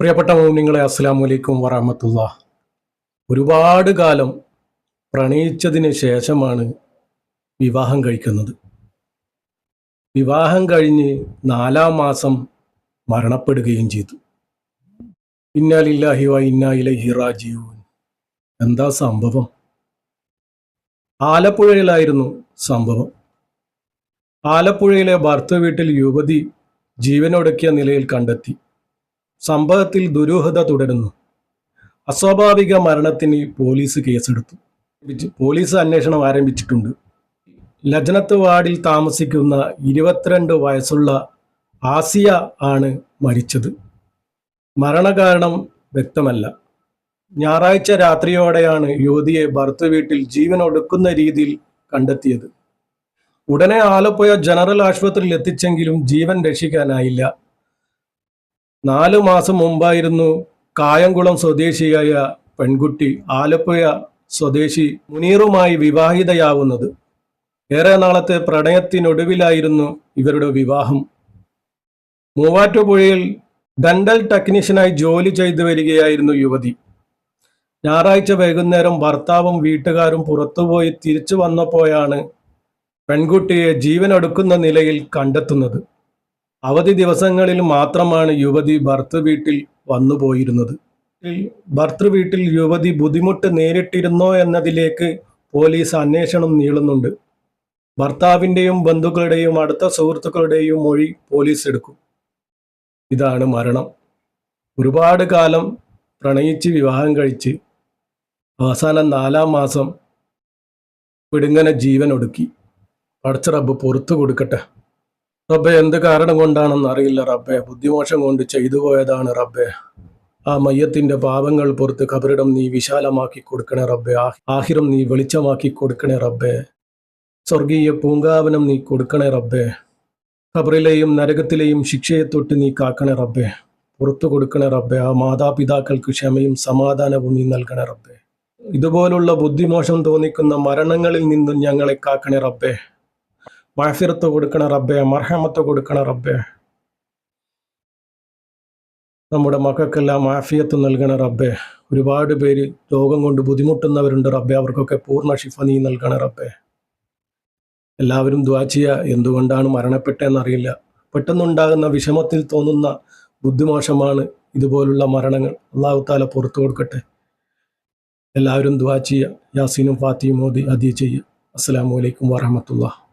പ്രിയപ്പെട്ട മോമിനിങ്ങളെ അസ്സാം വലൈക്കും വറഹമത്തുള്ള. ഒരുപാട് കാലം പ്രണയിച്ചതിന് ശേഷമാണ് വിവാഹം കഴിക്കുന്നത്. വിവാഹം കഴിഞ്ഞ് നാലാം മാസം മരണപ്പെടുകയും ചെയ്തു. ഇന്നാലില്ലാഹി വ ഇന്നാ ഇലൈഹി റാജിഊൻ. എന്താ സംഭവം? ആലപ്പുഴയിലായിരുന്നു സംഭവം. ആലപ്പുഴയിലെ ഭർത്ത വീട്ടിൽ യുവതി ജീവനൊടുക്കിയ നിലയിൽ കണ്ടെത്തി. സംഭവത്തിൽ ദുരൂഹത തുടരുന്നു. അസ്വാഭാവിക മരണത്തിന് പോലീസ് കേസെടുത്തു. പോലീസ് അന്വേഷണം ആരംഭിച്ചിട്ടുണ്ട്. ലജനത്ത് വാർഡിൽ താമസിക്കുന്ന ഇരുപത്തിരണ്ട് വയസ്സുള്ള ആസിയ ആണ് മരിച്ചത്. മരണകാരണം വ്യക്തമല്ല. ഞായറാഴ്ച രാത്രിയോടെയാണ് യുവതിയെ ഭർത്ത് വീട്ടിൽ ജീവൻ ഒടുക്കുന്ന രീതിയിൽ കണ്ടെത്തിയത്. ഉടനെ ആലപ്പുഴ ജനറൽ ആശുപത്രിയിൽ എത്തിച്ചെങ്കിലും ജീവൻ രക്ഷിക്കാനായില്ല. നാലു മാസം മുമ്പായിരുന്നു കായംകുളം സ്വദേശിയായ പെൺകുട്ടി ആലപ്പുഴ സ്വദേശി മുനീറുമായി വിവാഹിതയാവുന്നത്. ഏറെ നാളത്തെ പ്രണയത്തിനൊടുവിലായിരുന്നു ഇവരുടെ വിവാഹം. മൂവാറ്റുപുഴയിൽ ഡെന്റൽ ടെക്നീഷ്യനായി ജോലി ചെയ്തു വരികയായിരുന്നു യുവതി. ഞായറാഴ്ച വൈകുന്നേരം ഭർത്താവും വീട്ടുകാരും പുറത്തുപോയി തിരിച്ചു വന്നപ്പോഴാണ് പെൺകുട്ടിയെ ജീവനൊടുക്കുന്ന നിലയിൽ കണ്ടെത്തുന്നത്. അവധി ദിവസങ്ങളിൽ മാത്രമാണ് യുവതി ഭർത്തൃ വീട്ടിൽ വന്നു പോയിരുന്നത്. ഭർത്തൃ വീട്ടിൽ യുവതി ബുദ്ധിമുട്ട് നേരിട്ടിരുന്നോ എന്നതിലേക്ക് പോലീസ് അന്വേഷണം നീളുന്നുണ്ട്. ഭർത്താവിന്റെയും ബന്ധുക്കളുടെയും അടുത്ത സുഹൃത്തുക്കളുടെയും മൊഴി പോലീസ് എടുക്കും. ഇതാണ് മരണം. ഒരുപാട് കാലം പ്രണയിച്ച് വിവാഹം കഴിച്ച് അവസാനം നാലാം മാസം പിടുങ്ങനെ ജീവൻ ഒടുക്കി പടച്ചറബ് പുറത്തു കൊടുക്കട്ടെ. റബ്ബെ എന്ത് കാരണം കൊണ്ടാണെന്ന് അറിയില്ല റബ്ബെ. ബുദ്ധിമോശം കൊണ്ട് ചെയ്തു പോയതാണ് റബ്ബെ. ആ മയ്യത്തിന്റെ പാപങ്ങൾ പുറത്ത് കബറിടം നീ വിശാലമാക്കി കൊടുക്കണേ റബ്ബെ. ആഹിറം നീ വെളിച്ചമാക്കി കൊടുക്കണേ റബ്ബെ. സ്വർഗീയ പൂങ്കാവനം നീ കൊടുക്കണേ റബ്ബെ. ഖബറിലെയും നരകത്തിലെയും ശിക്ഷയെ തൊട്ട് നീ കാക്കണേ റബ്ബെ. പുറത്തു കൊടുക്കണേ റബ്ബെ. ആ മാതാപിതാക്കൾക്ക് ക്ഷമയും സമാധാനവും നീ നൽകണേ റബ്ബെ. ഇതുപോലുള്ള ബുദ്ധിമോശം തോന്നിക്കുന്ന മരണങ്ങളിൽ നിന്നും ഞങ്ങളെ കാക്കണേ റബ്ബെ. മാഫിറത്ത് കൊടുക്കണ റബ്ബെ മർഹമത്ത് കൊടുക്കണ റബ്ബെ. നമ്മുടെ മക്കൾക്കെല്ലാം മാഫിയത്ത് നൽകണ റബ്ബെ. ഒരുപാട് പേര് രോഗം കൊണ്ട് ബുദ്ധിമുട്ടുന്നവരുണ്ട് റബ്ബെ. അവർക്കൊക്കെ പൂർണ ഷിഫ നീ നൽകണ റബ്ബെ. എല്ലാവരും ദ്വാ ചെയ്യുക എന്തുകൊണ്ടാണ് മരണപ്പെട്ടതെന്നറിയില്ല പെട്ടെന്നുണ്ടാകുന്ന വിഷമത്തിൽ തോന്നുന്ന ബുദ്ധിമോശമാണ് ഇതുപോലുള്ള മരണങ്ങൾ. അള്ളാഹു താല പുറത്തു കൊടുക്കട്ടെ. എല്ലാവരും ദ്വാ ചെയ്യുക യാസീനും ഫാത്തിയും മോദി അതി ചെയ്യുക അസ്സലാമു അലൈക്കും വറഹമത്തുള്ള